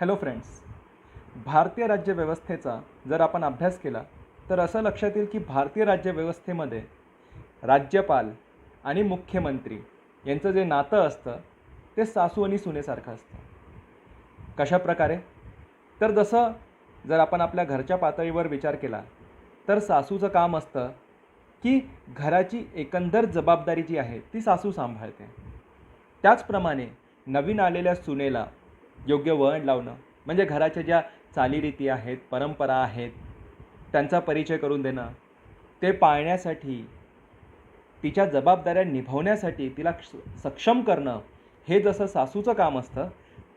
Hello friends भारतीय राज्यव्यवस्थेचा जर आपण अभ्यास केला तर असं लक्षात येईल की भारतीय राज्यव्यवस्थेमध्ये राज्यपाल आणि मुख्यमंत्री यांचं जे नातं असतं ते सासू आणि सुनेसारखं असतं. कशा प्रकारे? तर जसं जर आपण आपल्या घरच्या पातळीवर विचार केला तर सासूचं काम असतं की घराची एकंदर जबाबदारी जी आहे ती सासू सांभाळते. त्याचप्रमाणे नवीन आलेल्या सुनेला योग्य वळण लावणं. म्हणजे घराच्या ज्या चालीरीती आहेत परंपरा आहेत त्यांचा परिचय करून देणं. ते पाळण्यासाठी तिच्या जबाबदाऱ्या निभावण्यासाठी तिला सक्षम करणं हे जसं सासूचं काम असतं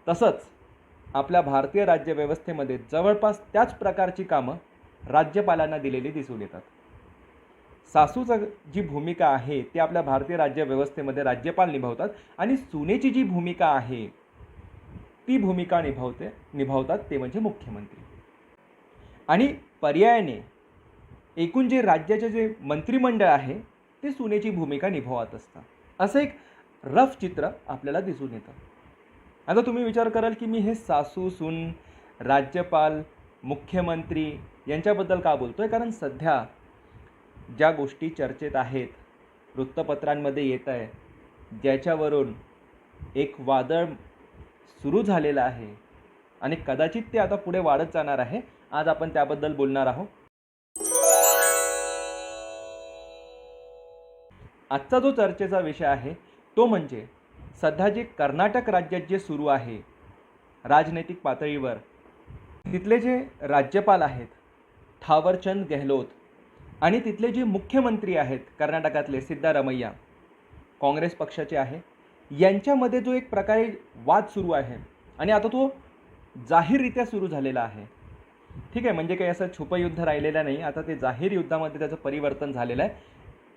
तसंच आपल्या भारतीय राज्यव्यवस्थेमध्ये जवळपास त्याच प्रकारची कामं राज्यपालांना दिलेली दिसून येतात. सासूचं जी भूमिका आहे ती आपल्या भारतीय राज्यव्यवस्थेमध्ये राज्यपाल निभावतात आणि सुनेची जी भूमिका आहे ती भूमिका निभावते निभावतात ते म्हणजे मुख्यमंत्री. आणि पर्यायाने एकूण जे राज्याचे जे मंत्रिमंडळ आहे ते सुनेची भूमिका निभावत असतं असं एक रफ चित्र आपल्याला दिसून येतं. आता तुम्ही विचार कराल की मी हे सासू सून राज्यपाल मुख्यमंत्री यांच्याबद्दल का बोलतो आहे कारण सध्या ज्या गोष्टी चर्चेत आहेत वृत्तपत्रांमध्ये येत आहे ज्याच्यावरून एक वादळ सुरू झालेलं आहे. आणि कदाचित ते आता पुढे वाढत जाणार आहे. आज आपण त्याबद्दल बोलणार आहोत. आजचा जो चर्चेचा विषय आहे तो म्हणजे सध्या जे कर्नाटक राज्यात जे सुरू आहे राजनैतिक पातळीवर तिथले जे राज्यपाल आहेत थावरचंद गेहलोत आणि तिथले जे मुख्यमंत्री आहेत कर्नाटकातले सिद्धारमैया काँग्रेस पक्षाचे आहे यांच्यामध्ये जो एक प्रकारे वाद सुरू आहे आणि आता तो जाहीररित्या सुरू झालेला आहे. ठीक आहे म्हणजे काही असं छुपं युद्ध राहिलेलं नाही. आता ते जाहीर युद्धामध्ये त्याचं परिवर्तन झालेलं आहे.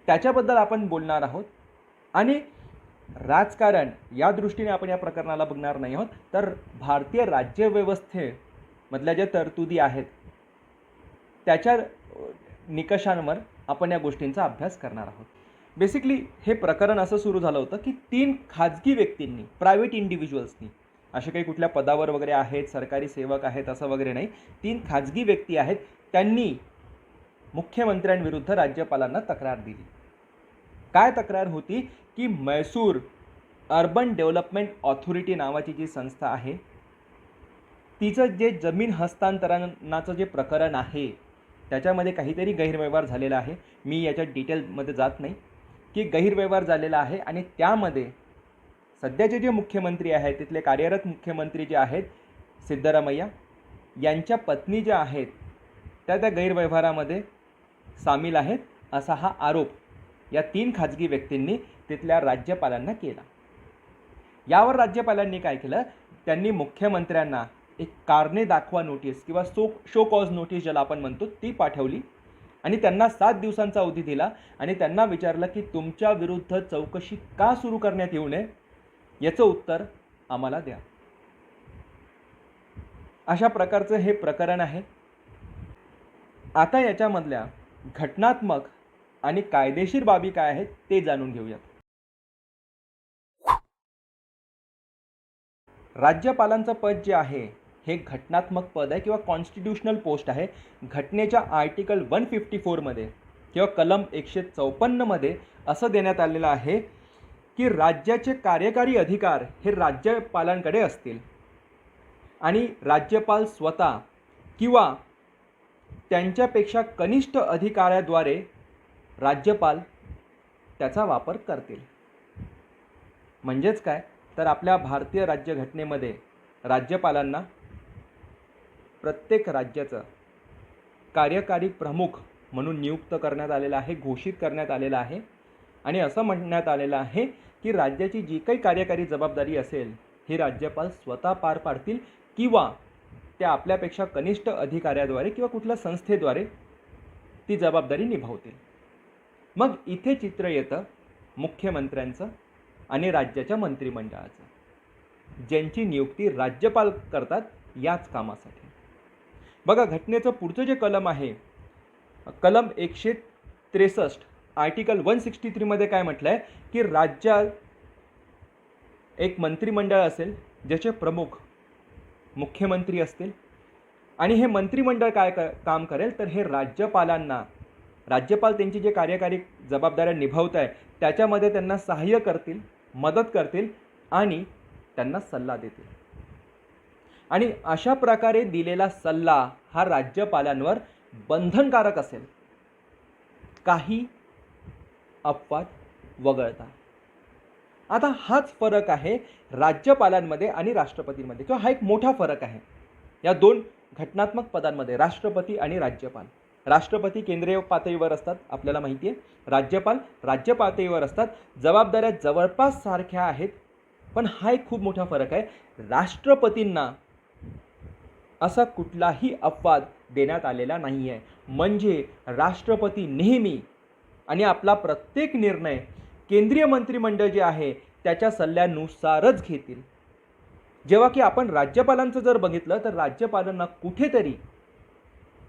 त्याच्याबद्दल आपण बोलणार आहोत. आणि राजकारण या दृष्टीने आपण या प्रकरणाला बघणार नाही आहोत. तर भारतीय राज्यव्यवस्थेमधल्या ज्या तरतुदी आहेत त्याच्या निकषांवर आपण या गोष्टींचा अभ्यास करणार आहोत. बेसिकली हे प्रकरण असं सुरू झालं होतं की तीन खाजगी व्यक्तींनी प्रायव्हेट इंडिव्हिज्युअल्सनी असे काही कुठल्या पदावर वगैरे आहेत सरकारी सेवक आहेत असं वगैरे नाही तीन खाजगी व्यक्ती आहेत त्यांनी मुख्यमंत्र्यांविरुद्ध राज्यपालांना तक्रार दिली. काय तक्रार होती? की मैसूर अर्बन डेव्हलपमेंट ऑथॉरिटी नावाची जी संस्था आहे तिचं जे जमीन हस्तांतरणाचं जे प्रकरण आहे त्याच्यामध्ये काहीतरी गैरव्यवहार झालेला आहे. मी याच्या डिटेलमध्ये जात नाही. की गैरव्यवहार झालेला आहे आणि त्यामध्ये सध्याचे जे मुख्यमंत्री आहेत तिथले कार्यरत मुख्यमंत्री जे आहेत सिद्धरामय्या यांच्या पत्नी ज्या आहेत त्या त्या गैरव्यवहारामध्ये सामील आहेत असा हा आरोप या तीन खाजगी व्यक्तींनी तिथल्या राज्यपालांना केला. यावर राज्यपालांनी काय केलं? त्यांनी मुख्यमंत्र्यांना एक कारणे दाखवा नोटीस किंवा सो शो कॉज नोटीस ज्याला आपण म्हणतो ती पाठवली. आणि त्यांना सात दिवसांचा अवधी दिला आणि त्यांना विचारलं की तुमच्या विरुद्ध चौकशी का सुरू करण्यात येऊ नये? याचं उत्तर आम्हाला द्या. अशा प्रकारचं हे प्रकरण आहे. आता याच्यामधल्या घटनात्मक आणि कायदेशीर बाबी काय आहेत ते जाणून घेऊयात. राज्यपालांचं पद जे आहे हे घटनात्मक पद आहे किंवा कॉन्स्टिट्युशनल पोस्ट आहे. घटनेच्या आर्टिकल वन फिफ्टी फोरमध्ये किंवा कलम एकशे चौपन्नमध्ये असं देण्यात आलेलं आहे की राज्याचे कार्यकारी अधिकार हे राज्यपालांकडे असतील. आणि राज्यपाल स्वतः किंवा त्यांच्यापेक्षा कनिष्ठ अधिकाऱ्याद्वारे राज्यपाल त्याचा वापर करतील. म्हणजेच काय? तर आपल्या भारतीय राज्यघटनेमध्ये राज्यपालांना प्रत्येक राज्याचं कार्यकारी प्रमुख म्हणून नियुक्त करण्यात आलेलं आहे घोषित करण्यात आलेलं आहे. आणि असं म्हणण्यात आलेलं आहे की राज्याची जी काही कार्यकारी जबाबदारी असेल ही राज्यपाल स्वतः पार पाडतील किंवा त्या आपल्यापेक्षा कनिष्ठ अधिकाऱ्याद्वारे किंवा कुठल्या संस्थेद्वारे ती जबाबदारी निभावतील. मग इथे चित्र येतं मुख्यमंत्र्यांचं आणि राज्याच्या मंत्रिमंडळाचं. ज्यांची नियुक्ती राज्यपाल करतात याच कामासाठी. बघा घटनेचं पुढचं जे कलम आहे कलम एकशे त्रेसष्ट आर्टिकल वन सिक्स्टी थ्रीमध्ये काय म्हटलं आहे की राज्यात एक मंत्रिमंडळ असेल ज्याचे प्रमुख मुख्यमंत्री असतील आणि हे मंत्रिमंडळ काय क काम करेल तर हे राज्यपालांना राज्यपाल त्यांची जे कार्यकारी जबाबदाऱ्या निभावत आहे त्याच्यामध्ये त्यांना सहाय्य करतील मदत करतील आणि त्यांना सल्ला देतील. आणि अशा प्रकारे दिलेला सल्ला हा राज्यपालांवर बंधनकारक असेल. काही अपवाद वगळता. आता हाच फरक आहे राज्यपालांमध्ये आणि राष्ट्रपतींमध्ये. किंवा हा एक मोठा फरक आहे. या दोन घटनात्मक पदांमध्ये राष्ट्रपती आणि राज्यपाल. राष्ट्रपती केंद्रीय पातळीवर असतात आपल्याला माहिती आहे. राज्यपाल राज्य पातळीवर असतात. जबाबदाऱ्या जवळपास सारख्या आहेत. पण हा एक खूप मोठा फरक आहे. राष्ट्रपतींना असा कुठलाही अपवाद देण्यात आलेला नाही आहे म्हणजे राष्ट्रपती नेहमी आणि आपला प्रत्येक निर्णय केंद्रीय मंत्रिमंडळ जे आहे त्याच्या सल्ल्यानुसारच घेतील. जेव्हा की आपण राज्यपालांचं जर बघितलं तर राज्यपालांना कुठेतरी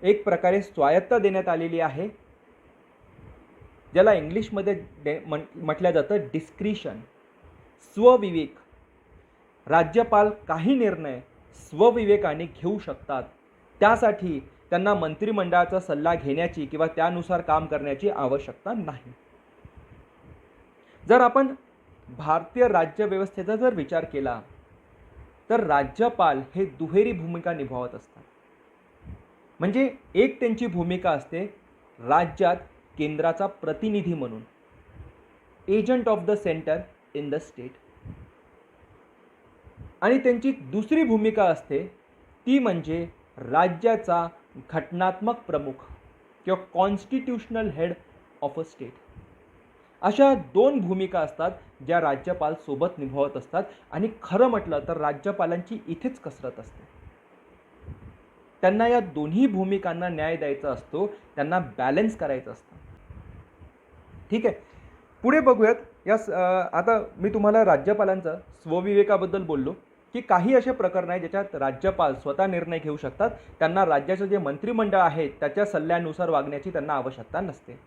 एक प्रकारे स्वायत्ता देण्यात आलेली आहे. ज्याला इंग्लिशमध्ये डे म्हण म्हटलं जातं डिस्क्रिशन स्वविवेक. राज्यपाल काही निर्णय स्वविवेकाने घेऊ शकतात. त्यासाठी त्यांना मंत्रिमंडळाचा सल्ला घेण्याची किंवा त्यानुसार काम करण्याची आवश्यकता नाही. जर आपण भारतीय राज्यव्यवस्थेचा जर विचार केला तर राज्यपाल हे दुहेरी भूमिका निभावत असतात. म्हणजे एक त्यांची भूमिका असते राज्यात केंद्राचा प्रतिनिधी म्हणून. Agent of the centre in the state. आणि त्यांची दुसरी भूमिका असते ती म्हणजे राज्याचा घटनात्मक प्रमुख किंवा constitutional head of a state अशा दोन भूमिका असतात ज्या राज्यपाल सोबत निभावत असतात आणि खरं म्हटलं तर राज्यपालांची इथेच कसरत असते. त्यांना या दोन्ही भूमिकांना न्याय द्यायचा असतो त्यांना बॅलन्स करायचं असतं. ठीक आहे. पुढे बघूयात. या आता मी तुम्हाला राज्यपालांचा स्वविवेकाबद्दल बोललो. की काही असे प्रकरण आहे ज्याच्यात राज्यपाल स्वतः निर्णय घेऊ शकतात. त्यांना राज्याचं जे मंत्रिमंडळ आहे त्याच्या सल्ल्यानुसार वागण्याची त्यांना आवश्यकता नसते.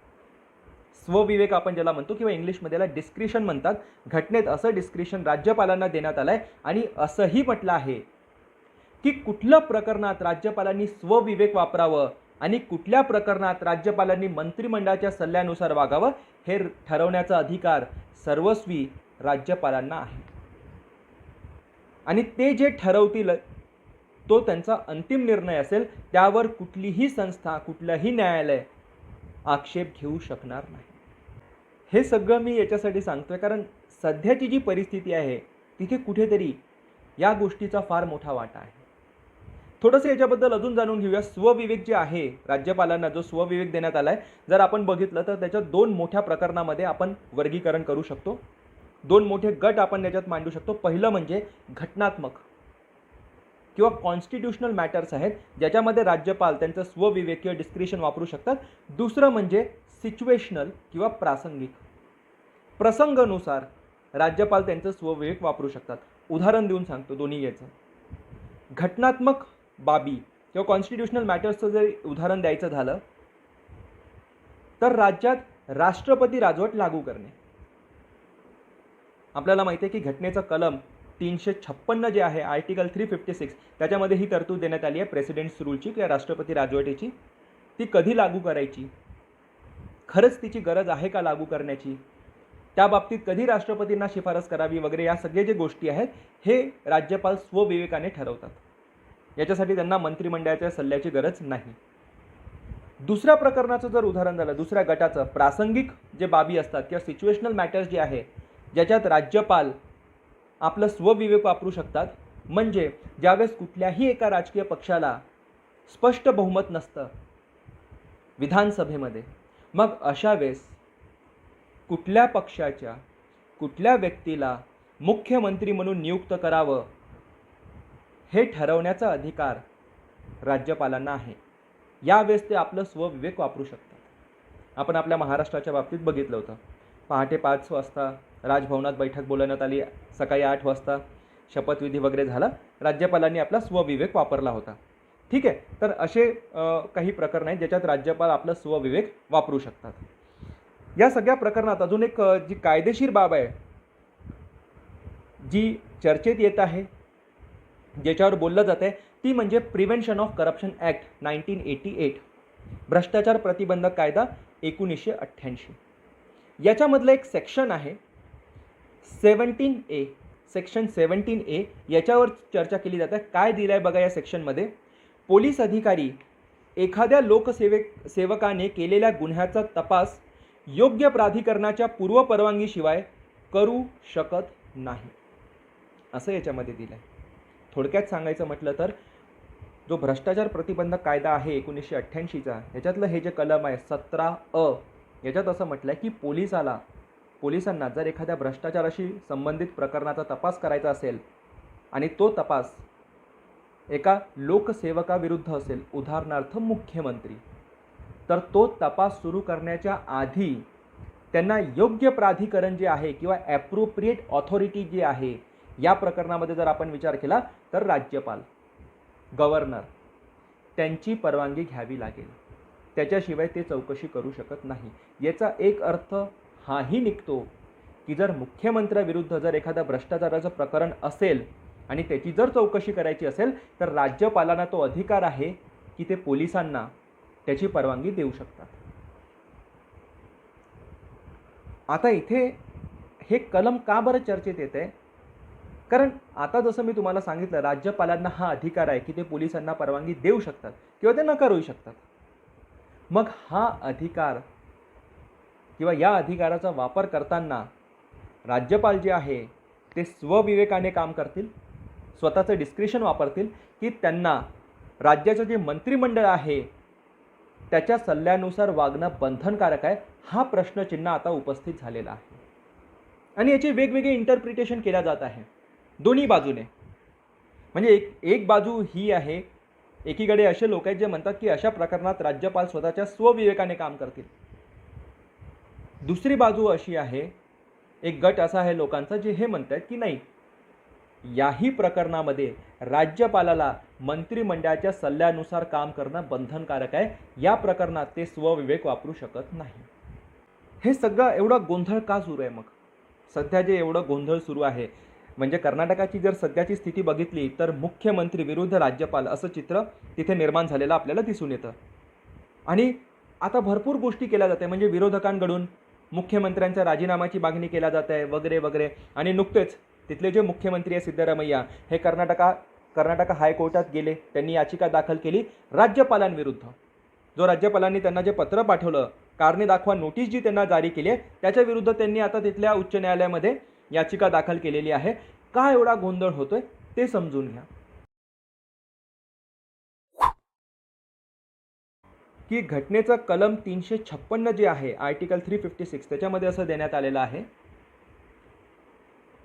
स्वविवेक आपण ज्याला म्हणतो किंवा इंग्लिशमध्ये याला डिस्क्रिशन म्हणतात. घटनेत असं डिस्क्रिशन राज्यपालांना देण्यात आलं आहे आणि असंही म्हटलं आहे की कुठल्या प्रकरणात राज्यपालांनी स्वविवेक वापरावं आणि कुठल्या प्रकरणात राज्यपालांनी मंत्रिमंडळाच्या सल्ल्यानुसार वागावं हे ठरवण्याचा अधिकार सर्वस्वी राज्यपालांना आहे. आणि ते जे ठरवतील तो त्यांचा अंतिम निर्णय असेल त्यावर कुठलीही संस्था कुठलंही न्यायालय आक्षेप घेऊ शकणार नाही. हे सगळं मी याच्यासाठी सांगतोय कारण सध्याची जी परिस्थिती आहे तिथे कुठेतरी या गोष्टीचा फार मोठा वाटा आहे. थोडंसं याच्याबद्दल अजून जाणून घेऊया. स्वविवेक जे आहे राज्यपालांना जो स्वविवेक देण्यात आला आहे जर आपण बघितलं तर त्याच्या दोन मोठ्या प्रकरणामध्ये आपण वर्गीकरण करू शकतो. दोन मोठे गट आपण त्याच्यात मांडू शकतो. पहिलं म्हणजे घटनात्मक किंवा कॉन्स्टिट्यूशनल मॅटर्स आहेत ज्याच्यामध्ये राज्यपाल त्यांचं स्वविवेक किंवा डिस्क्रिशन वापरू शकतात. दुसरं म्हणजे सिच्युएशनल किंवा प्रासंगिक. प्रसंगानुसार राज्यपाल त्यांचं स्वविवेक वापरू शकतात. उदाहरण देऊन सांगतो दोन्ही याचं घटनात्मक बाबी किंवा कॉन्स्टिट्यूशनल मॅटर्सचं जर उदाहरण द्यायचं झालं तर राज्यात राष्ट्रपती राजवट लागू करणे. आपल्याला माहिती आहे की घटनेचं कलम तीनशे छप्पन्न जे आहे आर्टिकल थ्री फिफ्टी सिक्स त्याच्यामध्ये ही तरतूद देण्यात आली आहे. प्रेसिडेंट्स रूलची किंवा राष्ट्रपती राजवटीची. ती कधी लागू करायची? खरंच तिची गरज आहे का लागू करण्याची? त्या बाबतीत कधी राष्ट्रपतींना शिफारस करावी वगैरे या सगळे जे गोष्टी आहेत हे राज्यपाल स्वविवेकाने ठरवतात. याच्यासाठी त्यांना मंत्रिमंडळाच्या सल्ल्याची गरज नाही. दुसऱ्या प्रकरणाचं जर उदाहरण झालं दुसऱ्या गटाचं प्रासंगिक जे बाबी असतात किंवा सिच्युएशनल मॅटर्स जे आहे ज्याच्यात राज्यपाल आपलं स्वविवेक वापरू शकतात. म्हणजे ज्यावेळेस कुठल्याही एका राजकीय पक्षाला स्पष्ट बहुमत नसतं विधानसभेमध्ये मग अशा वेळेस कुठल्या पक्षाच्या कुठल्या व्यक्तीला मुख्यमंत्री म्हणून नियुक्त करावं हे ठरवण्याचा अधिकार राज्यपालांना आहे. यावेळेस ते आपलं स्वविवेक वापरू शकतात. आपण आपल्या महाराष्ट्राच्या बाबतीत बघितलं होतं. पहाटे पाच वाजता राजभवनात बैठक बोलवण्यात आली. सकाळी आठ वाजता शपथविधी वगैरे झाला. राज्यपालांनी आपला स्वविवेक वापरला होता. ठीक आहे? तर असे काही प्रकरण आहेत ज्याच्यात राज्यपाल आपलं स्वविवेक वापरू शकतात. या सगळ्या प्रकरणात अजून एक जी कायदेशीर बाब आहे जी चर्चेत येत आहे ज्याच्यावर बोललं जात आहे ती म्हणजे prevention of corruption act nineteen eighty eight भ्रष्टाचार प्रतिबंधक कायदा एकोणीसशे अठ्ठ्याऐंशी. याच्यामधलं एक सेक्शन आहे seventeen A section seventeen A याच्यावर चर्चा केली जाते. काय दिलं आहे बघा या सेक्शनमध्ये पोलीस अधिकारी एखाद्या लोकसेवेक सेवकाने केलेल्या गुन्ह्याचा तपास योग्य प्राधिकरणाच्या पूर्वपरवानगीशिवाय करू शकत नाही. असं याच्यामध्ये दिलं आहे थोडक्यात सांगायचं म्हटलं तर जो भ्रष्टाचार प्रतिबंधक कायदा आहे एकोणीसशे अठ्ठ्याऐंशीचा याच्यातलं हे जे कलम आहे सतरा अ याच्यात असं म्हटलं आहे की पोलिसाला पोलिसांना जर एखाद्या भ्रष्टाचाराशी संबंधित प्रकरणाचा तपास करायचा असेल आणि तो तपास एका लोकसेवकाविरुद्ध असेल उदाहरणार्थ मुख्यमंत्री तर तो तपास सुरू करण्याच्या आधी त्यांना योग्य प्राधिकरण जे आहे किंवा ॲप्रोप्रिएट ऑथॉरिटी जी आहे या प्रकरणामध्ये जर आपण विचार केला तर राज्यपाल गव्हर्नर त्यांची परवानगी घ्यावी लागेल. त्याच्याशिवाय ते चौकशी करू शकत नाही. याचा एक अर्थ हाही निघतो की जर मुख्यमंत्र्याविरुद्ध जर एखादा भ्रष्टाचाराचं प्रकरण असेल आणि त्याची जर चौकशी करायची असेल तर राज्यपालांना तो अधिकार आहे की ते पोलिसांना त्याची परवानगी देऊ शकतात. आता इथे हे कलम का बरं चर्चेत येत आहे कारण आता जसं मी तुम्हाला सांगितलं राज्यपालांना हा अधिकार आहे की ते पोलिसांना परवानगी देऊ शकतात किंवा ते नकारू शकतात. मग हा अधिकार किंवा या अधिकाराचा वापर करताना राज्यपाल जे आहे ते स्वविवेकाने काम करतील स्वतःचं डिस्क्रिशन वापरतील की त्यांना राज्याचं जे मंत्रिमंडळ आहे त्याच्या सल्ल्यानुसार वागणं बंधनकारक आहे हा प्रश्नचिन्ह आता उपस्थित झालेला आहे. आणि याचे वेगवेगळे इंटरप्रिटेशन केल्या जात आहे. दोन्ही बाजूने. म्हणजे एक एक बाजू ही आहे एकीकडे असे लोक आहेत जे म्हणतात की अशा प्रकरणात राज्यपाल स्वतःच्या स्वविवेकाने काम करतील. दुसरी बाजू अशी आहे एक गट असा आहे लोकांचा जे हे म्हणतात की नाही याही प्रकरणामध्ये राज्यपालाला मंत्रिमंडळाच्या सल्ल्यानुसार काम करणं बंधनकारक आहे. या प्रकरणात ते स्वविवेक वापरू शकत नाही. हे सगळं एवढं गोंधळ का सुरू आहे मग? सध्या जे एवढं गोंधळ सुरू आहे म्हणजे कर्नाटकाची जर सध्याची स्थिती बघितली तर मुख्यमंत्री विरुद्ध राज्यपाल असं चित्र तिथे निर्माण झालेलं आपल्याला दिसून येतं. आणि आता भरपूर गोष्टी केल्या जाते म्हणजे विरोधकांकडून मुख्यमंत्र्यांच्या राजीनाम्याची मागणी केल्या जात आहे वगैरे वगैरे. आणि नुकतेच तिथले जे मुख्यमंत्री आहे सिद्धरामय्या हे कर्नाटका कर्नाटक हायकोर्टात गेले. त्यांनी याचिका दाखल केली राज्यपालांविरुद्ध. जो राज्यपालांनी त्यांना जे पत्र पाठवलं कारणे दाखवा नोटीस जी त्यांना जारी केली आहे त्याच्याविरुद्ध त्यांनी आता तिथल्या उच्च न्यायालयामध्ये याचिका दाखल केलेली आहे. का एवढा गोंधळ होतोय ते समजून घ्या. की घटनेचं कलम तीनशे छप्पन्न जे आहे आर्टिकल थ्री फिफ्टी सिक्स त्याच्यामध्ये असं देण्यात आलेलं आहे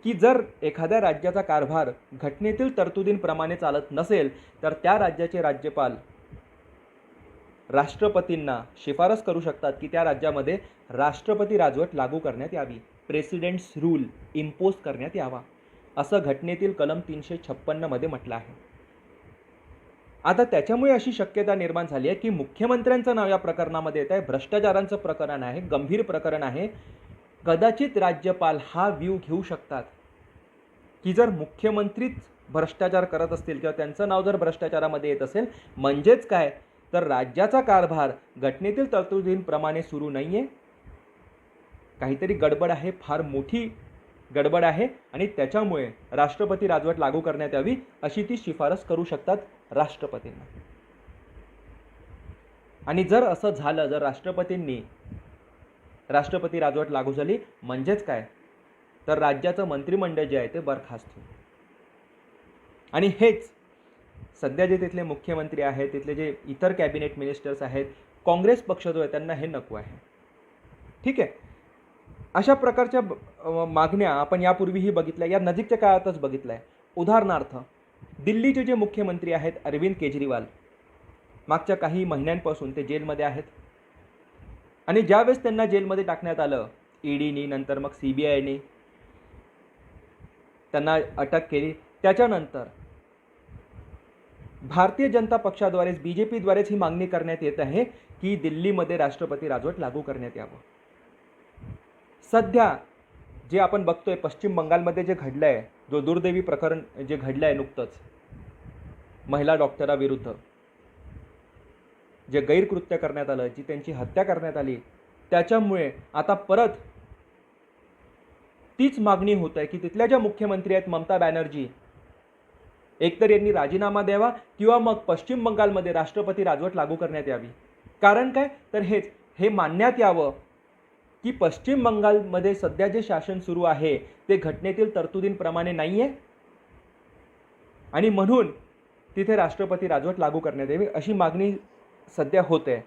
की जर एखाद्या राज्याचा कारभार घटनेतील तरतुदींप्रमाणे चालत नसेल तर त्या राज्याचे राज्यपाल राष्ट्रपतींना शिफारस करू शकतात की त्या राज्यामध्ये राष्ट्रपती राजवट लागू करण्यात यावी प्रेसिडेंट्स रूल इम्पोज करण्यात यावा. असं घटनेतील कलम तीनशे छप्पन्नमध्ये म्हटलं आहे. आता त्याच्यामुळे अशी शक्यता निर्माण झाली आहे की मुख्यमंत्र्यांचं नाव या प्रकरणामध्ये येत आहे. भ्रष्टाचारांचं प्रकरण आहे गंभीर प्रकरण आहे. कदाचित राज्यपाल हा व्ह्यू घेऊ शकतात. की जर मुख्यमंत्रीच भ्रष्टाचार करत असतील किंवा त्यांचं नाव जर भ्रष्टाचारामध्ये येत असेल म्हणजेच काय? तर राज्याचा कारभार घटनेतील तरतुदींप्रमाणे सुरू नाही आहे काहीतरी गडबड आहे फार मोठी गडबड आहे आणि त्याच्यामुळे राष्ट्रपती राजवट लागू करण्यात यावी अशी ती शिफारस करू शकतात राष्ट्रपतींना. आणि जर असं झालं जर राष्ट्रपतींनी राष्ट्रपती राजवट लागू झाली म्हणजेच काय? तर राज्याचं मंत्रिमंडळ जे आहे ते बरखास्त होईल. आणि हेच सध्या जे तिथले मुख्यमंत्री आहेत तिथले जे इतर कॅबिनेट मिनिस्टर्स आहेत काँग्रेस पक्ष जो आहे त्यांना हे नको आहे. ठीक आहे? अशा प्रकारच्या ब- मागण्या आपण यापूर्वीही बघितल्या या नजीकच्या काळातच बघितल्या. आहे उदाहरणार्थ दिल्लीचे जे मुख्यमंत्री आहेत अरविंद केजरीवाल मागच्या काही महिन्यांपासून ते जेलमध्ये आहेत. आणि ज्यावेळेस त्यांना जेलमध्ये टाकण्यात आलं ईडीनी नंतर मग सी बी आयने त्यांना अटक केली. त्याच्यानंतर भारतीय जनता पक्षाद्वारेच बी जे पीद्वारेच ही मागणी करण्यात येत आहे की दिल्लीमध्ये राष्ट्रपती राजवट लागू करण्यात यावं. सध्या जे आपण बघतोय पश्चिम बंगालमध्ये जे घडलं आहे जो दुर्दैवी प्रकरण जे घडलं आहे नुकतंच महिला डॉक्टराविरुद्ध जे गैरकृत्य करण्यात आलं जी त्यांची हत्या करण्यात आली त्याच्यामुळे आता परत तीच मागणी होत आहे की तिथल्या ज्या मुख्यमंत्री आहेत ममता बॅनर्जी एकतर यांनी राजीनामा द्यावा किंवा मग पश्चिम बंगालमध्ये राष्ट्रपती राजवट लागू करण्यात यावी. कारण काय? तर हेच हे मानण्यात यावं की पश्चिम बंगालमध्ये सध्या जे शासन सुरू आहे ते घटनेतील तरतुदींप्रमाणे नाही आहे आणि म्हणून तिथे राष्ट्रपती राजवट लागू करण्यात यावी अशी मागणी सध्या होते.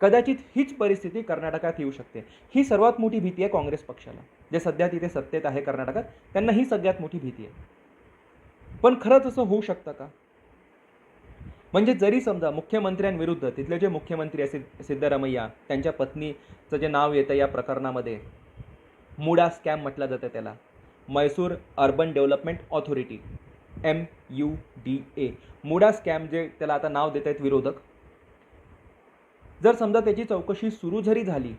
कदाचित हीच परिस्थिती कर्नाटकात येऊ शकते. ही सर्वात मोठी भीती आहे काँग्रेस पक्षाला जे सध्या तिथे सत्तेत आहे कर्नाटकात. त्यांना ही सगळ्यात मोठी भीती आहे. पण खरंच असं होऊ शकतं का? म्हणजे जरी समजा मुख्यमंत्र्यांविरुद्ध तिथले जे मुख्यमंत्री आहे सिद्धरामय्या त्यांच्या पत्नीचं जे नाव येतं या प्रकरणामध्ये मुडा स्कॅम म्हटलं जातं त्याला. Mysore urban development authority M U D A MUDA scam जे त्याला आता नाव देत आहेत विरोधक जर समजा त्याची चौकशी सुरू जरी झाली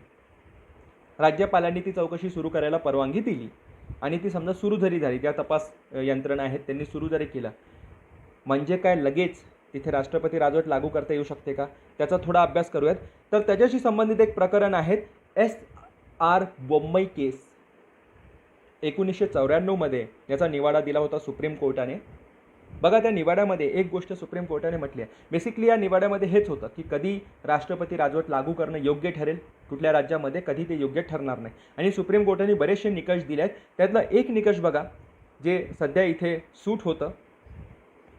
राज्यपालांनी ती चौकशी सुरू करायला परवानगी दिली आणि ती समजा सुरू जरी झाली ज्या तपास यंत्रणा आहेत त्यांनी सुरू जरी केलं म्हणजे काय लगेच तिथे राष्ट्रपती राजवट लागू करता येऊ शकते का? त्याचा थोडा अभ्यास करूयात. तर त्याच्याशी संबंधित एक प्रकरण आहे एस आर बोम्मई केस. एकोणीसशे चौऱ्याण्णवमध्ये याचा निवाडा दिला होता सुप्रीम कोर्टाने. बघा त्या निवाड्यामध्ये एक गोष्ट सुप्रीम कोर्टाने म्हटली आहे. बेसिकली या निवाड्यामध्ये हेच होतं की कधी राष्ट्रपती राजवट लागू करणं योग्य ठरेल? कुठल्या राज्यामध्ये कधी ते योग्य ठरणार नाही? आणि सुप्रीम कोर्टाने बरेचसे निकष दिले आहेत. त्यातलं एक निकष बघा जे सध्या इथे सूट होतं.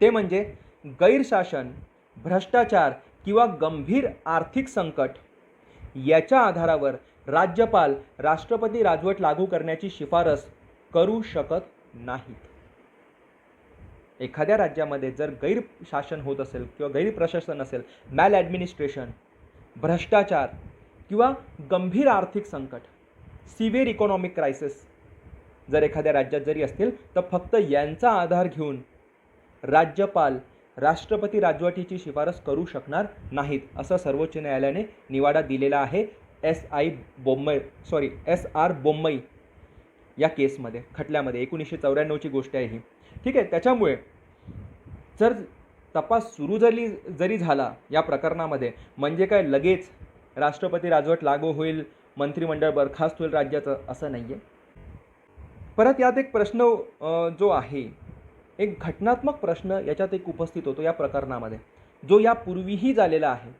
ते म्हणजे गैरशासन भ्रष्टाचार किंवा गंभीर आर्थिक संकट याच्या आधारावर राज्यपाल राष्ट्रपती राजवट लागू करण्याची शिफारस करू शकत नाहीत. एखाद्या राज्यामध्ये जर गैरशासन होत असेल किंवा गैरप्रशासन असेल मॅल ॲडमिनिस्ट्रेशन भ्रष्टाचार किंवा गंभीर आर्थिक संकट सिव्हिअर इकॉनॉमिक क्रायसिस जर एखाद्या राज्यात जरी असतील तर फक्त यांचा आधार घेऊन राज्यपाल राष्ट्रपती राजवटीची शिफारस करू शकणार नाहीत असं सर्वोच्च न्यायालयाने निवाडा दिलेला आहे. S I Bommai sorry S R Bommai या केसमध्ये खटल्यामध्ये एकोणीसशे चौऱ्याण्णवची गोष्ट आहे ही. ठीक आहे त्याच्यामुळे जर तपास सुरू जरी जरी झाला या प्रकरणामध्ये म्हणजे काय लगेच राष्ट्रपती राजवट लागू होईल मंत्रिमंडळ बरखास्त होईल राज्याचं असं नाही आहे परत यात एक प्रश्न जो आहे एक घटनात्मक प्रश्न याच्यात एक उपस्थित होतो या प्रकरणामध्ये जो यापूर्वीही झालेला आहे.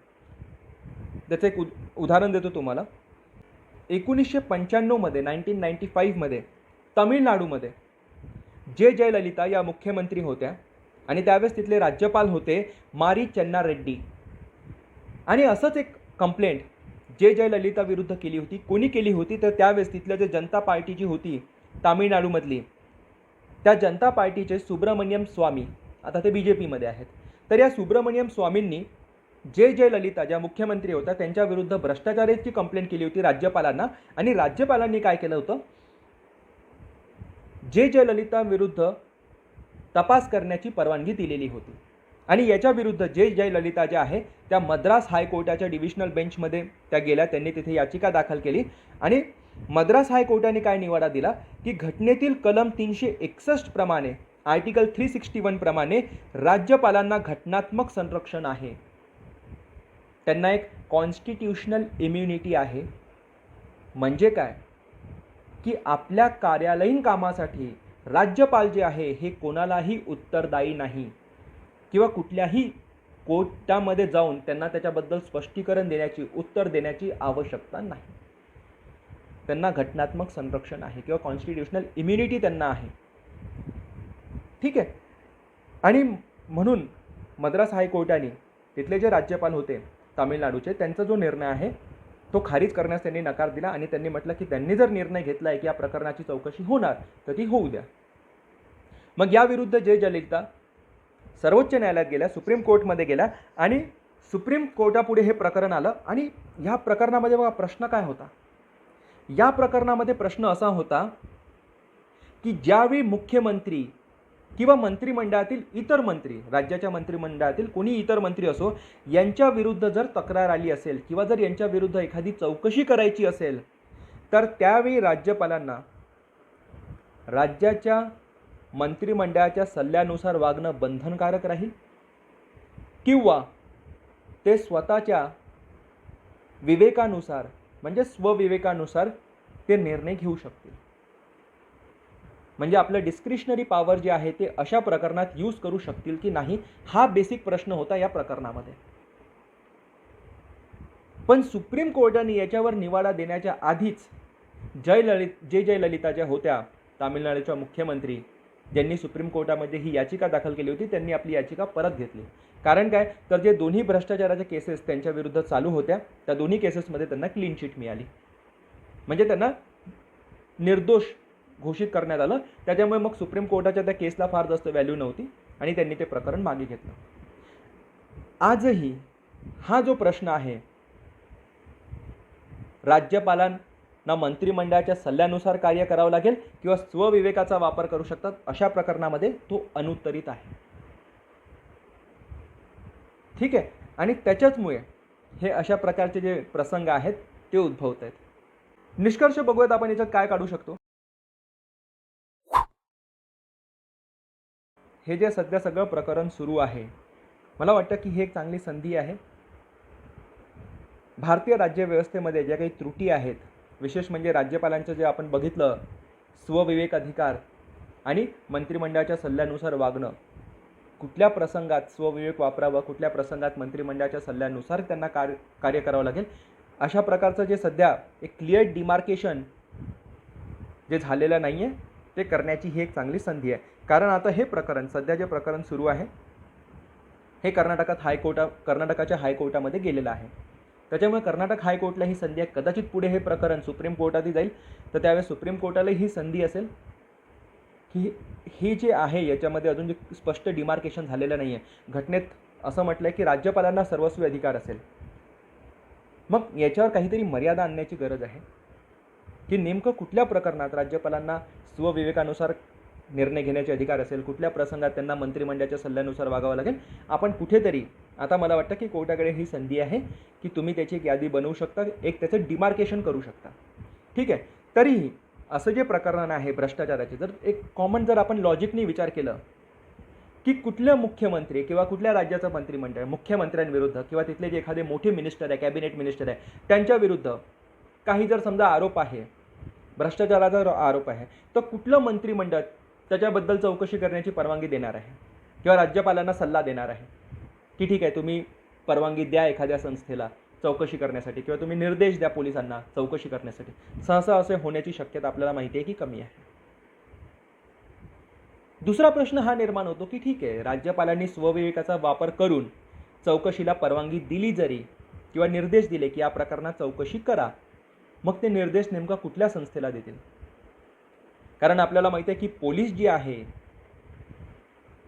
त्याचं एक उद उदाहरण देतो तुम्हाला. एकोणीसशे पंच्याण्णवमध्ये नाईन्टीन नाईन्टी फाईव्हमध्ये तमिळनाडूमध्ये जे जयललिता या मुख्यमंत्री होत्या आणि त्यावेळेस तिथले राज्यपाल होते मारी चन्ना रेड्डी आणि असंच एक कंप्लेंट जे जयललिता विरुद्ध केली होती कोणी केली होती तर त्यावेळेस तिथल्या जे जनता पार्टीची होती तामिळनाडूमधली त्या जनता पार्टीचे सुब्रमण्यम स्वामी आता ते बी जे पीमध्ये आहेत. तर या सुब्रमण्यम स्वामींनी जे जयललिता ज्या मुख्यमंत्री होत्या त्यांच्याविरुद्ध भ्रष्टाचाराची कंप्लेंट केली होती राज्यपालांना आणि राज्यपालांनी काय केलं होतं? जे जयललिता विरुद्ध तपास करण्याची परवानगी दिलेली होती आणि याच्या विरुद्ध जे जयललिता ज्या आहे त्या मद्रास हायकोर्टाच्या डिव्हिशनल बेंचमध्ये त्या गेल्या त्यांनी तिथे याचिका दाखल केली आणि मद्रास हायकोर्टाने काय निवाडा दिला? की घटनेतील कलम तीनशे एकसष्ट प्रमाणे आर्टिकल थ्री सिक्स्टी वन प्रमाणे राज्यपालांना घटनात्मक संरक्षण आहे. त्यांना एक कॉन्स्टिट्यूशनल इम्युनिटी आहे. म्हणजे काय? की आपल्या कार्यालयीन कामासाठी राज्यपाल जे आहे हे कोणालाही उत्तरदायी नाही. किंवा कुठल्याही कोर्टामध्ये जाऊन त्यांना त्याच्याबद्दल स्पष्टीकरण देण्याची उत्तर देण्याची आवश्यकता नाही. त्यांना घटनात्मक संरक्षण आहे किंवा कॉन्स्टिट्युशनल इम्युनिटी त्यांना आहे. ठीक आहे? आणि म्हणून मद्रास हायकोर्टाने तिथले जे राज्यपाल होते तामिळनाडूचे त्यांचा जो निर्णय आहे तो खारिज करण्यास त्यांनी नकार दिला आणि त्यांनी म्हटलं की त्यांनी जर निर्णय घेतला आहे की या प्रकरणाची चौकशी होणार तर ती होऊ द्या. मग याविरुद्ध जे जयललिता सर्वोच्च न्यायालयात गेल्या सुप्रीम कोर्टमध्ये गेल्या आणि सुप्रीम कोर्टापुढे हे प्रकरण आलं आणि ह्या प्रकरणामध्ये बघा प्रश्न काय होता? या प्रकरणामध्ये प्रश्न असा होता की ज्यावेळी मुख्यमंत्री किंवा मंत्रिमंडळातील इतर मंत्री राज्याच्या मंत्रिमंडळातील कोणी इतर मंत्री असो यांच्या विरुद्ध जर तक्रार आली असेल किंवा जर यांच्या विरुद्ध एखादी चौकशी करायची असेल तर त्यावेळी राज्यपालांना राज्याच्या मंत्रिमंडळाच्या सल्ल्यानुसार वागणं बंधनकारक राहील? किंवा ते स्वतःच्या विवेकानुसार म्हणजे स्वविवेकानुसार ते निर्णय घेऊ शकतील. म्हणजे आपलं डिस्क्रिशनरी पॉवर जे आहे ते अशा प्रकरणात यूज करू शकतील की नाही हा बेसिक प्रश्न होता या प्रकरणामध्ये. पण सुप्रीम कोर्टाने याच्यावर निवाडा देण्याच्या आधीच जयललित जे जयललिता ज्या होत्या तामिळनाडूच्या मुख्यमंत्री ज्यांनी सुप्रीम कोर्टामध्ये ही याचिका दाखल केली होती त्यांनी आपली याचिका परत घेतली. कारण काय? तर जे दोन्ही भ्रष्टाचाराच्या केसेस त्यांच्या विरुद्ध चालू होत्या त्या दोन्ही केसेसमध्ये त्यांना क्लीन चिट मिळाली. म्हणजे त्यांना निर्दोष घोषित करण्यात आलं. त्याच्यामुळे मग सुप्रीम कोर्टाच्या त्या केसला फार जास्त व्हॅल्यू नव्हती आणि त्यांनी ते प्रकरण मागे घेतलं. आजही हा जो प्रश्न आहे ना मंत्रिमंडळाच्या सल्ल्यानुसार कार्य करावं लागेल किंवा स्वविवेकाचा वापर करू शकतात अशा प्रकरणामध्ये तो अनुत्तरित आहे. ठीक आहे? आणि त्याच्याचमुळे हे अशा प्रकारचे जे प्रसंग आहेत ते उद्भवत आहेत. निष्कर्ष बघूयात आपण याच्यात काय काढू शकतो. हे जे सध्या सगळं प्रकरण सुरू आहे मला वाटतं की ही एक चांगली संधी आहे. भारतीय राज्यव्यवस्थेमध्ये ज्या काही त्रुटी आहेत विशेष म्हणजे राज्यपालांचं जे आपण बघितलं स्वविवेक अधिकार आणि मंत्रिमंडळाच्या सल्ल्यानुसार वागणं. कुठल्या प्रसंगात स्वविवेक वापरावं कुठल्या प्रसंगात मंत्रिमंडळाच्या सल्ल्यानुसार त्यांना कार्य कार्य करावं लागेल? अशा प्रकारचं जे सध्या एक क्लिअर डिमार्केशन जे झालेलं नाही आहे ते करण्याची ही एक चांगली संधी आहे. कारण आता हे प्रकरण सध्या जे प्रकरण सुरू आहे हे कर्नाटकात हायकोर्टा कर्नाटकाच्या हायकोर्टामध्ये गेलेलं आहे. त्याच्यामुळे कर्नाटक हायकोर्टला ही संधी आहे. कदाचित पुढे हे प्रकरण सुप्रीम कोर्टातही जाईल. तर त्यावेळेस सुप्रीम कोर्टाला ही संधी असेल की हे जे आहे याच्यामध्ये अजून जे स्पष्ट डिमार्केशन झालेलं नाही आहे घटनेत असं म्हटलं आहे की राज्यपालांना सर्वस्वी अधिकार असेल. मग याच्यावर काहीतरी मर्यादा आणण्याची गरज आहे. की नेमकं कुठल्या प्रकरणात राज्यपालांना स्वविवेकानुसार निर्णय घेण्याचे अधिकार असेल कुठल्या प्रसंगात त्यांना मंत्रिमंडळाच्या सल्ल्यानुसार वागावं लागेल आपण कुठेतरी आता मला वाटतं की कोर्टाकडे ही संधी आहे की तुम्ही त्याची एक यादी बनवू शकता एक त्याचं डिमार्केशन करू शकता. ठीक आहे? तरीही असं जे प्रकरण आहे भ्रष्टाचाराचे जर एक कॉमन जर आपण लॉजिकनी विचार केलं की कुठल्या मुख्यमंत्री किंवा कुठल्या राज्याचं मंत्रिमंडळ मुख्यमंत्र्यांविरुद्ध किंवा तिथले जे एखादे मोठे मिनिस्टर आहे कॅबिनेट मिनिस्टर आहे त्यांच्या विरुद्ध काही जर समजा आरोप आहे भ्रष्टाचाराचा जर आरोप आहे तर कुठलं मंत्रिमंडळ त्याच्याबद्दल चौकशी करण्याची परवानगी देणार आहे. किंवा राज्यपालांना सल्ला देणार आहे. की ठीक आहे तुम्ही परवानगी द्या एखाद्या संस्थेला चौकशी करण्यासाठी किंवा तुम्ही निर्देश द्या पोलिसांना चौकशी करण्यासाठी. सहसा असे होण्याची शक्यता आपल्याला माहिती आहे की कमी आहे. दुसरा प्रश्न हा निर्माण होतो की ठीक आहे राज्यपालांनी स्वविवेकाचा वापर करून चौकशीला परवानगी दिली जरी किंवा निर्देश दिले की या प्रकरणात चौकशी करा मग ते निर्देश नेमका कुठल्या संस्थेला देतील? कारण आपल्याला माहिती आहे की पोलीस जी आहे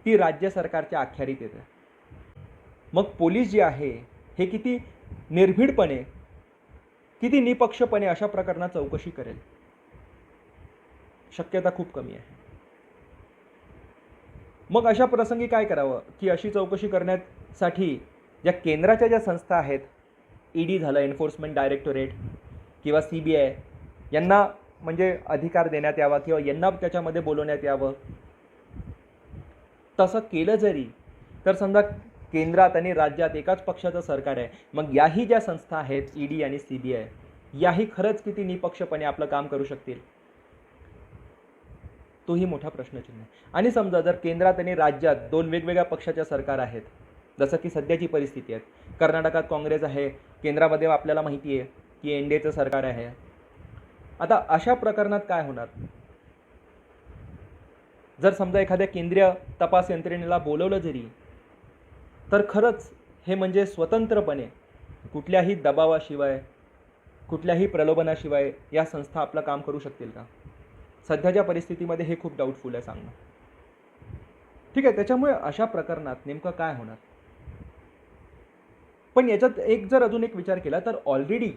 ती राज्य सरकारच्या अखत्यारीत येते. मग पोलीस जी आहे हे किती निर्भीडपणे किती निपक्षपणे अशा प्रकरणात चौकशी करेल? शक्यता खूप कमी आहे. मग अशा प्रसंगी काय करावं? की अशी चौकशी करण्यासाठी ज्या केंद्राच्या ज्या संस्था आहेत ईडी झालं एन्फोर्समेंट डायरेक्टोरेट किंवा सी बी आय यांना म्हणजे अधिकार देण्यात यावा किंवा यांना त्याच्यामध्ये बोलवण्यात यावं? तसं केलं जरी तर समजा केंद्रात आणि राज्यात एकाच पक्षाचं सरकार आहे मग याही ज्या संस्था आहेत ईडी आणि सी बी आय याही खरंच किती निपक्षपणे आपलं काम करू शकतील? तोही मोठा प्रश्नचिन्ह आहे. आणि समजा जर केंद्रात आणि राज्यात दोन वेगवेगळ्या पक्षाच्या सरकार आहेत जसं की सध्याची परिस्थिती आहे. कर्नाटकात काँग्रेस आहे केंद्रामध्ये आपल्याला माहिती आहे की एन डी एचं सरकार आहे. आता अशा प्रकरणात काय होणार? जर समजा एखाद्या केंद्रीय तपास यंत्रणेला बोलवलं जरी तर खरंच हे म्हणजे स्वतंत्रपणे कुठल्याही दबावाशिवाय कुठल्याही प्रलोभनाशिवाय या संस्था आपलं काम करू शकतील का? सध्याच्या परिस्थितीमध्ये हे खूप डाऊटफुल आहे सांगणं. ठीक आहे त्याच्यामुळे अशा प्रकरणात नेमकं काय होणार? पण याच्यात एक जर अजून एक विचार केला तर ऑलरेडी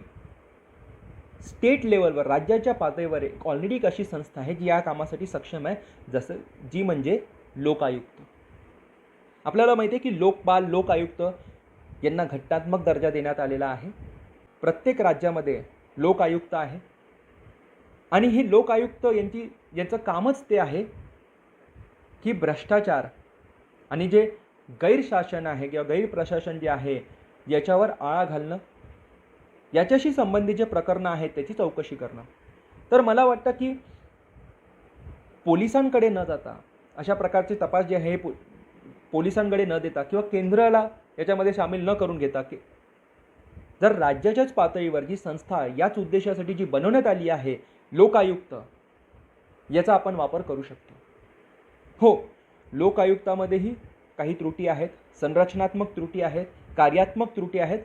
स्टेट लेवलवर राज्याच्या पातळीवर एक ऑलरेडी एक अशी संस्था आहे जी या कामासाठी सक्षम आहे जसं जी म्हणजे लोकायुक्त. आपल्याला माहिती आहे की लोकपाल लोक आयुक्त यांना घटनात्मक दर्जा देण्यात आलेला आहे. प्रत्येक राज्यामध्ये लोक आयुक्त आहे. आणि हे लोक आयुक्त यांची यांचं कामच ते आहे की भ्रष्टाचार आणि जे गैरशासन आहे किंवा गैरप्रशासन जे आहे याच्यावर आळा घालणं याच्याशी संबंधित जे प्रकरणं आहेत त्याची चौकशी करणं. तर मला वाटतं की पोलिसांकडे न जाता अशा प्रकारचे तपास जे आहे हे पो पोलिसांकडे न देता किंवा केंद्राला याच्यामध्ये सामील न करून घेता की जर राज्याच्याच पातळीवर जी संस्था याच उद्देशासाठी जी बनवण्यात आली आहे लोकायुक्त याचा आपण वापर करू शकतो. हो लोकायुक्तामध्येही काही त्रुटी आहेत संरचनात्मक त्रुटी आहेत कार्यात्मक त्रुटी आहेत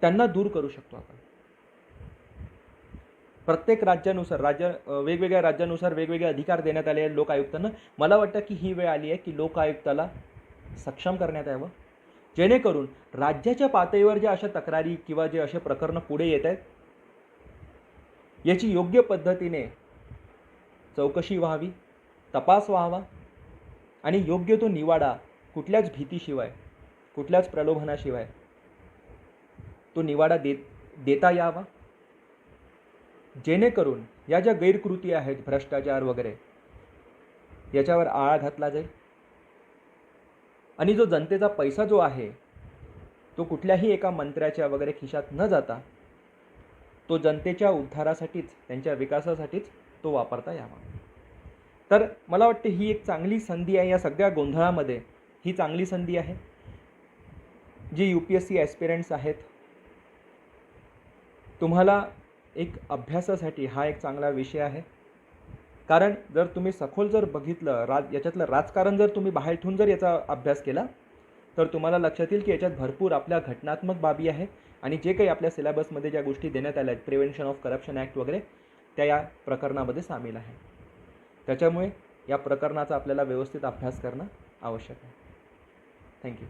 त्यांना दूर करू शकतो आपण. प्रत्येक राज्यानुसार राज्य वेगवेगळ्या राज्यानुसार वेगवेगळे अधिकार देण्यात आले आहेत लोकायुक्तांना मला वाटतं की ही वेळ आली आहे की लोकायुक्ताला सक्षम करण्यात यावं. जेणेकरून राज्याच्या पातळीवर ज्या अशा तक्रारी किंवा जे असे प्रकरणं पुढे येत आहेत याची योग्य पद्धतीने चौकशी व्हावी तपास व्हावा आणि योग्य तो निवाडा कुठल्याच भीतीशिवाय कुठल्याच प्रलोभनाशिवाय तो निवाडा देत देता यावा? जेणेकरून या ज्या गैरकृती आहेत भ्रष्टाचार वगैरे याच्यावर आळा घातला जाईल? आणि जो जनतेचा पैसा जो आहे तो कुठल्याही एका मंत्र्याच्या वगैरे खिशात न जाता तो जनतेच्या उद्धारासाठीच त्यांच्या विकासासाठीच तो वापरता यावा. तर मला वाटते ही एक चांगली संधी आहे या सगळ्या गोंधळामध्ये. ही चांगली संधी आहे. जी U P S C aspirants आहेत तुम्हाला एक अभ्यासासाठी हा एक चांगला विषय आहे. कारण जर तुम्ही सखोल जर बघितलं राज याच्यातलं राजकारण जर तुम्ही बाहेर ठेवून जर याचा अभ्यास केला तर तुम्हाला लक्षात येईल की याच्यात भरपूर आपल्या घटनात्मक बाबी आहे आणि जे काही आपल्या सिलेबसमध्ये ज्या गोष्टी देण्यात आल्या आहेत प्रिव्हेन्शन ऑफ करप्शन ॲक्ट वगैरे त्या या प्रकरणामध्ये सामील आहे. त्याच्यामुळे या प्रकरणाचा आपल्याला व्यवस्थित अभ्यास करणं आवश्यक आहे. थँक्यू